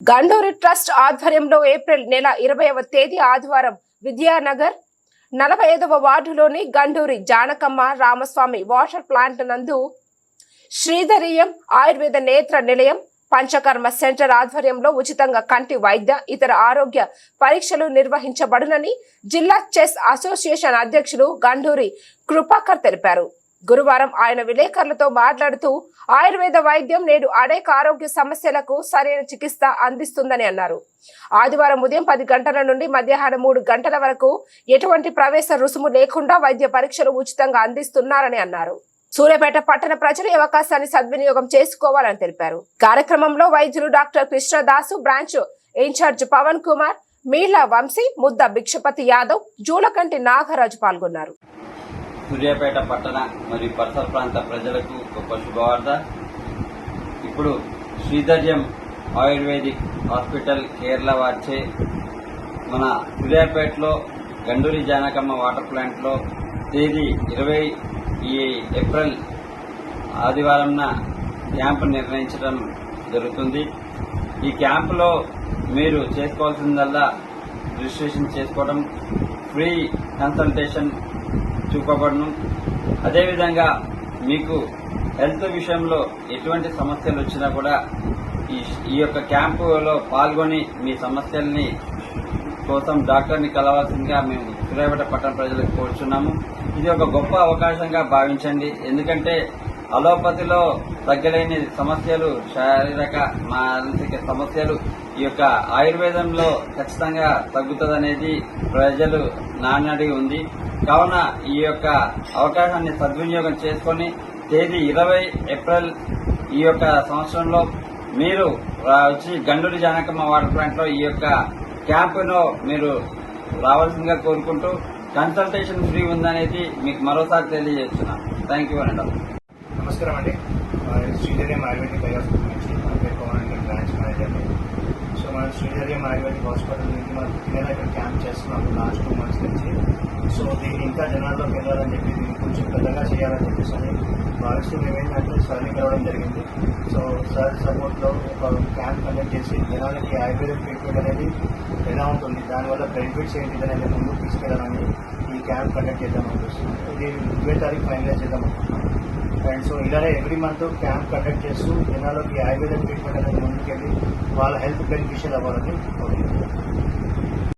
Ganduri trust ఆధ్వర్యంలో April నెల ఇరవైవ తేదీ ఆదివారం విద్యానగర్ నలభై ఐదవ వార్డులోని గండూరి జానకమ్మ రామస్వామి వాటర్ ప్లాంట్ నందు శ్రీధరియం ఆయుర్వేద నేత్ర నిలయం పంచకర్మ సెంటర్ ఆధ్వర్యంలో ఉచితంగా కంటి వైద్య ఇతర ఆరోగ్య పరీక్షలు నిర్వహించబడునని జిల్లా చెస్ అసోసియేషన్ అధ్యక్షులు గండూరి కృపాకర్ తెలిపారు. గురువారం ఆయన విలేకరులతో మాట్లాడుతూ ఆయుర్వేద వైద్యం నేడు అనేక ఆరోగ్య సమస్యలకు సరైన చికిత్స అందిస్తుందని అన్నారు. ఆదివారం ఉదయం పది గంటల నుండి మధ్యాహ్నం మూడు గంటల వరకు ఎటువంటి ప్రవేశ రుసుము లేకుండా వైద్య పరీక్షలు ఉచితంగా అందిస్తున్నారని అన్నారు. సూర్యాపేట పట్టణ ప్రజలు ఈ అవకాశాన్ని సద్వినియోగం చేసుకోవాలని తెలిపారు. కార్యక్రమంలో వైద్యులు doctor Krishnadas branch in-charge Pavan Kumar మీళ్ళ Vamsi Mudda Bhikshapathi Yadav Julakanti Nagaraju పాల్గొన్నారు. సూర్యాపేట పట్టణ మరియు పరిసర ప్రాంత ప్రజలకు గొప్ప శుభవార్త. ఇప్పుడు శ్రీధర్యం ఆయుర్వేదిక్ హాస్పిటల్ కేరళ వారిచే. మన సూర్యాపేటలో గండూరి జానకమ్మ వాటర్ ప్లాంట్లో తేదీ ఇరవై ఈ ఏప్రిల్ ఆదివారంన క్యాంపు నిర్ణయించడం జరుగుతుంది. ఈ క్యాంపులో మీరు చేసుకోవాల్సిందల్లా రిజిస్ట్రేషన్ చేసుకోవడం ఫ్రీ కన్సల్టేషన్ చూపబడను. అదేవిధంగా మీకు హెల్త్ విషయంలో ఎటువంటి సమస్యలు వచ్చినా కూడా ఈ ఈ యొక్క క్యాంపులో పాల్గొని మీ సమస్యల్ని కోసం డాక్టర్ని కలవాల్సిందిగా మేము సూర్యాపేట పట్టణ ప్రజలకు కోరుచున్నాము. ఇది ఒక గొప్ప అవకాశంగా భావించండి. ఎందుకంటే అలోపతిలో తగ్గలేని సమస్యలు శారీరక మానసిక సమస్యలు ఈ యొక్క ఆయుర్వేదంలో ఖచ్చితంగా తగ్గుతుందనేది ప్రజలు నానడి ఉంది. కావున ఈ యొక్క అవకాశాన్ని సద్వినియోగం చేసుకొని తేదీ ఇరవై ఏప్రిల్ ఈ యొక్క సంవత్సరంలో మీరు వచ్చి గండూరి జానకమ్మ వాటర్ ప్లాంట్లో ఈ యొక్క క్యాంపులో మీరు రావాల్సిందిగా కోరుకుంటూ కన్సల్టేషన్ ఫ్రీ ఉందనేది మీకు మరోసారి తెలియజేస్తున్నాను. థ్యాంక్ యూ అండి నమస్కారం అండి. మా శ్రీధర్యం ఆయుర్వేదిక్ ఐ హాస్పిటల్ నుంచి మన పేరు పవన్ అండి బ్రాంచ్ మేనేజర్ని సో మనం శ్రీధర్యం ఆయుర్వేదిక్ హాస్పిటల్ నుంచి మనం పిల్లలు ఇక్కడ క్యాంప్ చేస్తున్నాము లాస్ట్ టూ మంత్స్ నుంచి. సో దీన్ని ఇంకా జనాల్లోకి వెళ్ళాలని చెప్పి దీన్ని కొంచెం పెద్దగా చేయాలని చెప్పేసి అని భావిస్తూ మేమేంటంటే సార్ని కలవడం జరిగింది. సో సార్ సపోర్ట్లో ఒక క్యాంప్ కండక్ట్ చేసి జనాలకి ఆయుర్వేదిక్ ట్రీట్మెంట్ అనేది ఎలా ఉంటుంది దానివల్ల బెనిఫిట్స్ ఏంటి అనేది ముందుకు తీసుకెళ్ళాలని ఈ క్యాంప్ కండక్ట్ చేద్దాం అనిపిస్తుంది ఇది ఇరవై తారీఖు ఫైనలైజ్ చేద్దాం అనుకుంటున్నాం. ఫ్రెండ్స్ సో ఇలానే ఎవ్రీ మంత్ క్యాంప్ కండక్ట్ చేస్తూ జనాలకి ఆయుర్వేద ట్రీట్మెంట్ అనేది ముందుకెళ్ళి వాళ్ళ హెల్త్ బెనిఫిషియల్ అవ్వాలని కోరుకుంటున్నాను